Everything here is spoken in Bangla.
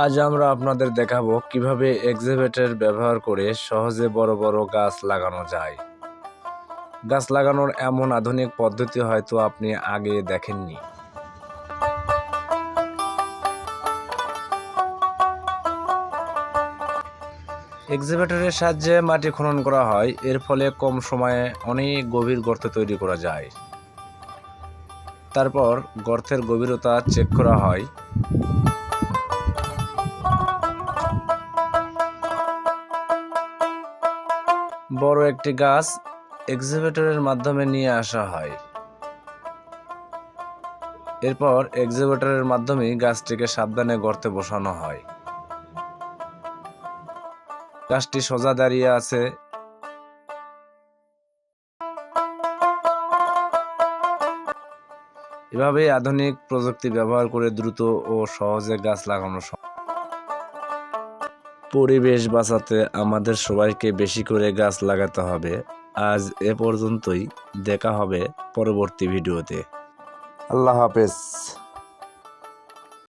আজ আমরা আপনাদের দেখাবো কীভাবে এক্সিভেটর ব্যবহার করে সহজে বড় বড় গাছ লাগানো যায়। গাছ লাগানোর এমন আধুনিক পদ্ধতি হয়তো আপনি আগে দেখেননি। এক্সিভেটরের সাহায্যে মাটি খনন করা হয়, এর ফলে কম সময়ে অনেক গভীর গর্ত তৈরি করা যায়। তারপর গর্তের গভীরতা চেক করা হয়। বড় একটি গাছ এক্সিভেটরের মাধ্যমে নিয়ে আসা হয়। এরপর এক্সিভেটরের মাধ্যমে গাছটিকে সাবধানে গর্তে বসানো হয়। গাছটি সোজা দাঁড়িয়ে আছে। এভাবেই আধুনিক প্রযুক্তি ব্যবহার করে দ্রুত ও সহজে গাছ লাগানো সম্ভব। পরিবেশ বাঁচাতে আমাদের সবাইকে বেশি করে গাছ লাগাতে হবে। আজ এ পর্যন্তই। দেখা হবে পরবর্তী ভিডিওতে। আল্লাহ হাফেজ।